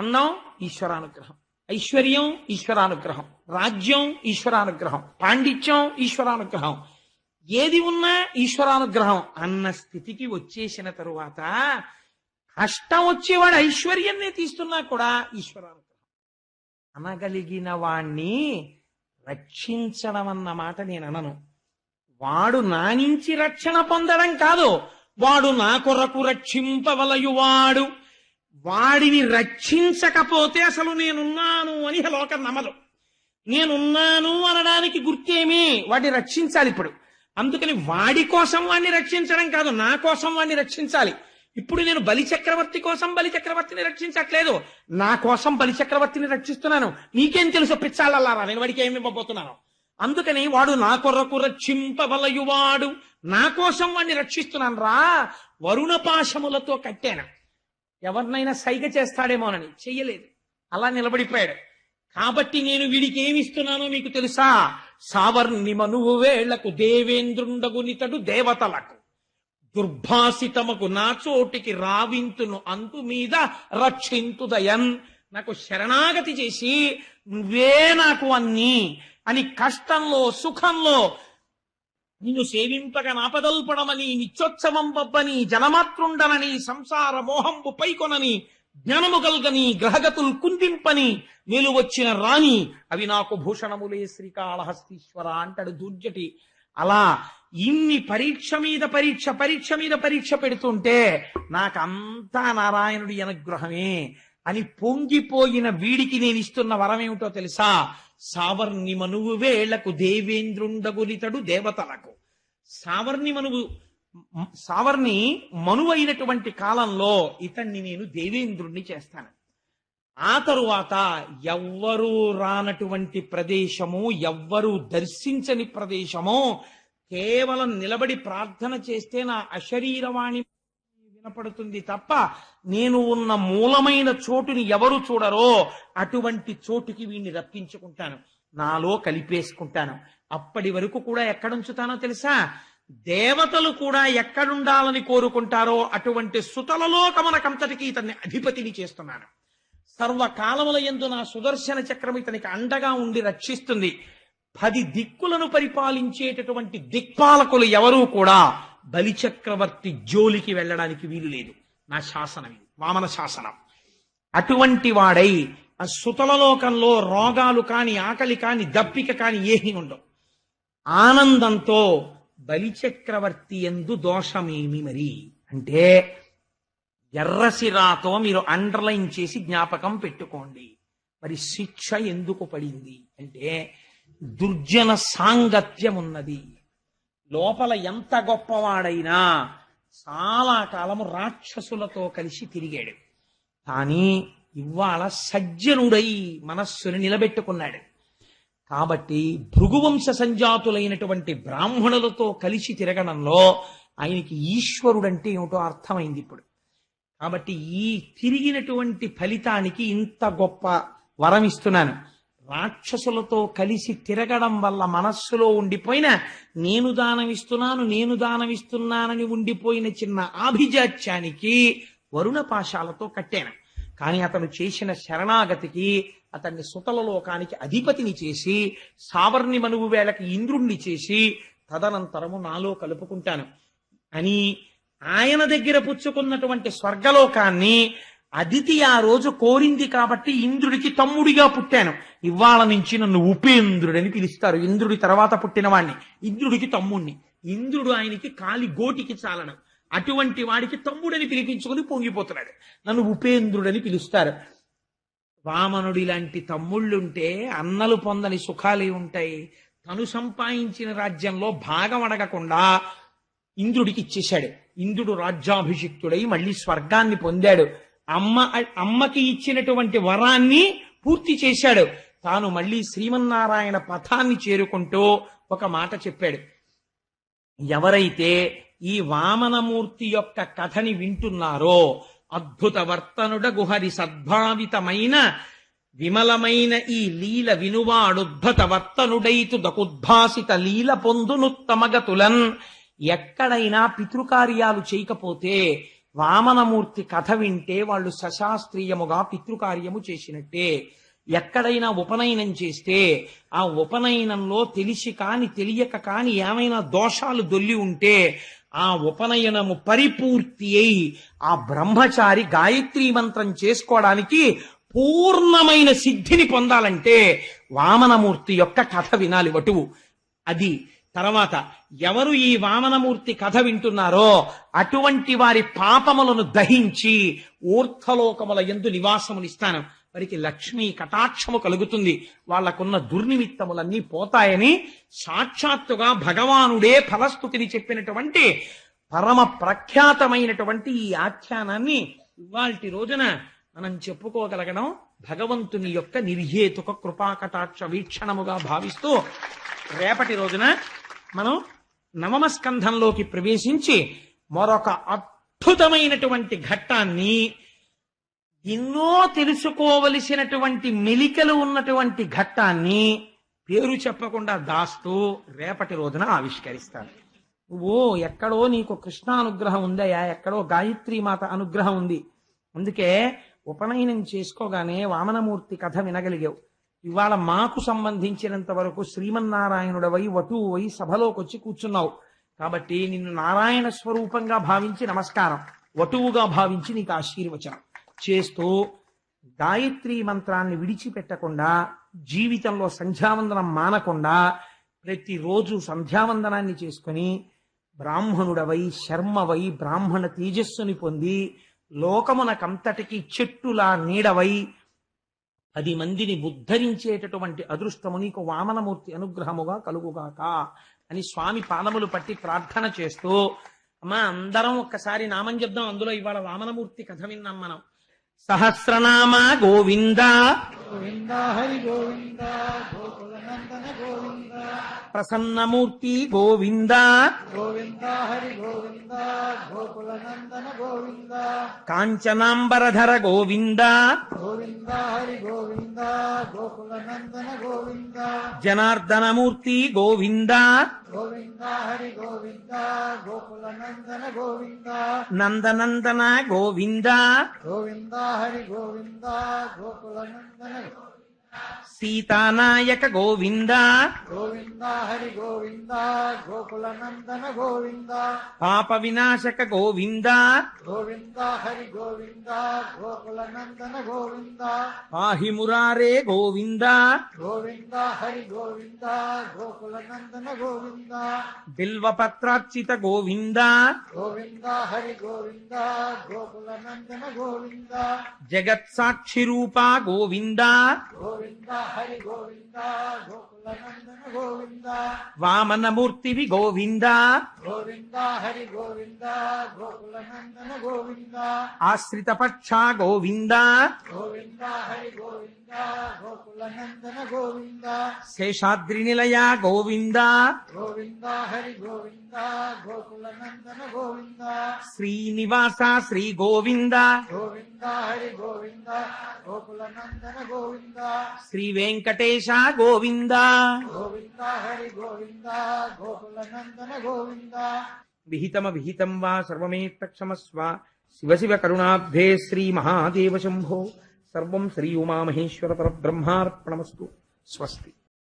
అన్నం ఈశ్వరానుగ్రహం. ఐశ్వర్యం ఈశ్వరానుగ్రహం. రాజ్యం ఈశ్వరానుగ్రహం. పాండిత్యం ఈశ్వరానుగ్రహం. ఏది ఉన్నా ఈశ్వరానుగ్రహం. అన్న స్థితికి వచ్చేసిన తరువాత కష్టం వచ్చేవాడు ఐశ్వర్యాన్ని తీస్తున్నా కూడా ఈశ్వరానుగ్రహం. అనగలిగిన వాణ్ణి రక్షించడం అన్న మాట నేను అనను. వాడు నా నుంచి రక్షణ పొందడం కాదు వాడు నా కొరకు రక్షింపవలయువాడు. వాడిని రక్షించకపోతే అసలు నేనున్నాను అని లోకం నమ్మదు. నేనున్నాను అనడానికి గుర్తేమి వాడిని రక్షించాలి ఇప్పుడు. అందుకని వాడి కోసం వాడిని రక్షించడం కాదు నా కోసం వాడిని రక్షించాలి. ఇప్పుడు నేను బలి చక్రవర్తి కోసం బలి చక్రవర్తిని రక్షించట్లేదు. నా కోసం బలి చక్రవర్తిని రక్షిస్తున్నాను. నీకేం తెలుసు పిచ్చాలల్లారా నేను వాడికి ఏమి ఇవ్వబోతున్నాను? అందుకని వాడు నా కొరకు రక్షింపవలయువాడు. నా కోసం వాడిని రక్షిస్తున్నాను రా వరుణ పాశములతో కట్టాను. ఎవరినైనా సైగ చేస్తాడేమోనని. చెయ్యలేదు. అలా నిలబడిపోయాడు. కాబట్టి నేను వీడికి ఏమిస్తున్నానో మీకు తెలుసా? సావర్ణి మనువు వేళ్ళకు దేవేంద్రుండగునితడు దేవతలకు. దుర్భాసితమకు నా చోటికి రావింతును అంతు మీద రక్షింతుదయన్. నాకు శరణాగతి చేసి నువ్వే నాకు అన్ని అని కష్టంలో సుఖంలో నిన్ను సేవింపక నాపదల్పడమని నిత్యోత్సవం బబ్బని జనమాత్రుండనని సంసార మోహంబు పైకొనని జ్ఞానము గల్గని గ్రహగతులు కుందింపని నేను వచ్చిన రాణి అవి నాకు భూషణములే శ్రీకాళహస్తీశ్వర అంటాడు దుర్జటి. అలా ఇన్ని పరీక్ష మీద పరీక్ష పరీక్ష మీద పరీక్ష పెడుతుంటే నాకంతా నారాయణుడి అనుగ్రహమే అని పొంగిపోయిన వీడికి నేను ఇస్తున్న వరం ఏమిటో తెలుసా? సావర్ణి మనువు వేళ్ళకు దేవేంద్రుండగులితడు దేవతలకు. సావర్ణి మనువు సావర్ణి మనువైనటువంటి కాలంలో ఇతన్ని నేను దేవేంద్రుణ్ణి చేస్తాను. ఆ తరువాత ఎవ్వరూ రానటువంటి ప్రదేశము ఎవ్వరూ దర్శించని ప్రదేశము కేవలం నిలబడి ప్రార్థన చేస్తే నా అశరీరవాణి వినపడుతుంది తప్ప నేను ఉన్న మూలమైన చోటుని ఎవరు చూడరో అటువంటి చోటుకి వీడిని రప్పించుకుంటాను. నాలో కలిపేసుకుంటాను. అప్పటి వరకు కూడా ఎక్కడుంచుతానో తెలుసా? దేవతలు కూడా ఎక్కడుండాలని కోరుకుంటారో అటువంటి సుతలలో కమనకంతటికి ఇతన్ని అధిపతిని చేస్తున్నాను. సర్వకాలముల ఎందు నా సుదర్శన చక్రం ఇతనికి అండగా ఉండి రక్షిస్తుంది. పది దిక్కులను పరిపాలించేటటువంటి దిక్పాలకులు ఎవరూ కూడా బలిచక్రవర్తి జోలికి వెళ్ళడానికి వీలు లేదు. నా శాసనం ఇది వామన శాసనం. అటువంటి వాడై ఆ సుతలలోకంలో రోగాలు కాని ఆకలి కాని దప్పిక కాని ఏమీ ఉండవు. ఆనందంతో బలిచక్రవర్తి ఎందు దోషమేమి మరి? అంటే ఎర్రసిరాతో మీరు అండర్లైన్ చేసి జ్ఞాపకం పెట్టుకోండి. మరి శిక్ష ఎందుకు పడింది? అంటే దుర్జన సాంగత్యం ఉన్నది లోపల ఎంత గొప్పవాడైనా చాలా కాలము రాక్షసులతో కలిసి తిరిగాడు. కానీ ఇవాళ సజ్జనుడై మనస్సుని నిలబెట్టుకున్నాడు. కాబట్టి భృగువంశ సంజాతులైనటువంటి బ్రాహ్మణులతో కలిసి తిరగడంలో ఆయనకి ఈశ్వరుడంటే ఏమిటో అర్థమైంది ఇప్పుడు. కాబట్టి ఈ తిరిగినటువంటి ఫలితానికి ఇంత గొప్ప వరం ఇస్తున్నాను. రాక్షసులతో కలిసి తిరగడం వల్ల మనస్సులో ఉండిపోయిన నేను దానమిస్తున్నాను నేను దానమిస్తున్నానని ఉండిపోయిన చిన్న ఆభిజాత్యానికి వరుణ పాశాలతో కట్టాను. కానీ అతను చేసిన శరణాగతికి అతన్ని సుతల లోకానికి అధిపతిని చేసి సావర్ణి మనువు వేళకి ఇంద్రుణ్ణి చేసి తదనంతరము నాలో కలుపుకుంటాను. అని ఆయన దగ్గర పుచ్చుకున్నటువంటి స్వర్గలోకాన్ని అదితి ఆ రోజు కోరింది కాబట్టి ఇంద్రుడికి తమ్ముడిగా పుట్టాను. ఇవాళ నుంచి నన్ను ఉపేంద్రుడని పిలుస్తారు. ఇంద్రుడి తర్వాత పుట్టినవాణ్ణి ఇంద్రుడికి తమ్ముణ్ణి. ఇంద్రుడు ఆయనకి కాలి గోటికి చాలడం అటువంటి వాడికి తమ్ముడని పిలిపించుకుని పొంగిపోతున్నాడు. నన్ను ఉపేంద్రుడని పిలుస్తారు. వామనుడి లాంటి తమ్ముళ్ళుంటే అన్నలు పొందని సుఖాలే ఉంటాయి. తను సంపాదించిన రాజ్యంలో భాగం అడగకుండా ఇంద్రుడికి ఇచ్చేశాడు. ఇంద్రుడు రాజ్యాభిషిక్తుడై మళ్ళీ స్వర్గాన్ని పొందాడు. అమ్మ అమ్మకి ఇచ్చినటువంటి వరాన్ని పూర్తి చేశాడు. తాను మళ్ళీ శ్రీమన్నారాయణ పథాన్ని చేరుకుంటూ ఒక మాట చెప్పాడు. ఎవరైతే ఈ వామనమూర్తి యొక్క కథని వింటున్నారో అద్భుత వర్తనుడ గుహరి సద్భావితమైన విమలమైన ఈ లీల వినువాడుద్భత వర్తనుడైతు దకుద్భాసిత లీల పొందునుత్తమగతులన్ ఎక్కడైనా పితృకార్యాలు చేయకపోతే వామనమూర్తి కథ వింటే వాళ్ళు సశాస్త్రీయముగా పితృకార్యము చేసినట్టే. ఎక్కడైనా ఉపనయనం చేస్తే ఆ ఉపనయనంలో తెలిసి కాని తెలియక కాని ఏమైనా దోషాలు దొల్లి ఉంటే ఆ ఉపనయనము పరిపూర్తి అయి ఆ బ్రహ్మచారి గాయత్రీ మంత్రం చేసుకోవడానికి పూర్ణమైన సిద్ధిని పొందాలంటే వామనమూర్తి యొక్క కథ వినాలి వటువు. అది తర్వాత ఎవరు ఈ వామనమూర్తి కథ వింటున్నారో అటువంటి వారి పాపములను దహించి ఊర్ధలోకముల ఎందు నివాసమునిస్తాను వారికి లక్ష్మీ కటాక్షము కలుగుతుంది. వాళ్ళకున్న దుర్నిమిత్తములన్నీ పోతాయని సాక్షాత్తుగా భగవానుడే ఫలస్థుతిని చెప్పినటువంటి పరమ ప్రఖ్యాతమైనటువంటి ఈ ఆఖ్యానాన్ని ఇవాల్టి రోజున మనం చెప్పుకోగలగడం భగవంతుని యొక్క నిర్హేతుక కృపాకటాక్ష వీక్షణముగా భావిస్తూ రేపటి రోజున మనం నవమ స్కంధంలోకి ప్రవేశించి మరొక అద్భుతమైనటువంటి ఘట్టాన్ని ఎన్నో తెలుసుకోవలసినటువంటి మెలికలు ఉన్నటువంటి ఘట్టాన్ని పేరు చెప్పకుండా దాస్తూ రేపటి రోజున ఆవిష్కరిస్తాను ఓ ఎక్కడో నీకు కృష్ణ అనుగ్రహం ఉందయ్యా ఎక్కడో గాయత్రి మాత అనుగ్రహం ఉంది. అందుకే ఉపనయనం చేసుకోగానే వామనమూర్తి కథ వినగలిగావు. ఇవాళ మాకు సంబంధించినంత వరకు శ్రీమన్నారాయణుడవై వటువై సభలోకి వచ్చి కూర్చున్నావు. కాబట్టి నిన్ను నారాయణ స్వరూపంగా భావించి నమస్కారం. వటువుగా భావించి నీకు ఆశీర్వచనం. చేస్తూ గాయత్రి మంత్రాన్ని విడిచిపెట్టకుండా జీవితంలో సంధ్యావందనం మానకుండా ప్రతిరోజు సంధ్యావందనాన్ని చేసుకుని బ్రాహ్మణుడవై శర్మవై బ్రాహ్మణ తేజస్సుని పొంది లోకమునకంతటికి చెట్టులా నీడవై పది మందిని ఉద్ధరించేటటువంటి అదృష్టము నీకు వామనమూర్తి అనుగ్రహముగా కలుగుగాక అని స్వామి పాదములు పట్టి ప్రార్థన చేస్తూ అమ్మా అందరం ఒక్కసారి నామం చెప్దాం. అందులో ఇవాళ వామనమూర్తి కథ విన్నాం మనం. సహస్రనామ గోవిందా గోవిందా హరి గోవింద ప్రసన్నమూర్తి గోవింద గోవింద హరి గోవింద గోకులనందన గోవింద కాంచనాంబరధర గోవింద గోవింద హరి గోవింద గోకులనందన గోవింద జనార్దనమూర్తి గోవింద గోవింద హరి గోవింద గోకులనందన గోవింద నందనందన గోవింద గోవింద హరి గోవింద గోకులనందన సీతానాయక గోవింద. గోవింద హరి గోవింద గోకులనందన గోవింద. పాప వినాశక గోవింద. గోవింద హరి గోవింద గోకులనందన గోవింద. పాహి మురారే గోవింద. గోవింద హరి గోవింద గోకులనందన గోవింద. బిల్వపత్రార్చిత గోవింద. గోవింద హరి గోవింద గోకులనందన గోవింద. జగత్సాక్షి రూప గోవింద. గోవింద హరి గోవింద గోకులనందన గోవింద. వామనమూర్తివి గోవింద. గోవింద హరి గోవింద గోకులనందన గోవింద. ఆశ్రిత పక్ష గోవింద. గోవింద హరి గోవింద గోకులనందన గోవింద. శేషాద్రి నిలయ గోవింద గోవింద హరి గోవింద గోకులనందన గోవింద శ్రీనివాస శ్రీ గోవింద గోవింద హరి గోవింద గోకులనందన గోవింద శ్రీ వెంకటేశ గోవింద గోవింద హరి గోవింద గోకులనందన గోవింద విహితమ విహితం వా సర్వమేత్తక్షమస్వ శివ శివ కరుణాబ్ధే శ్రీ మహాదేవ శంభో సర్వం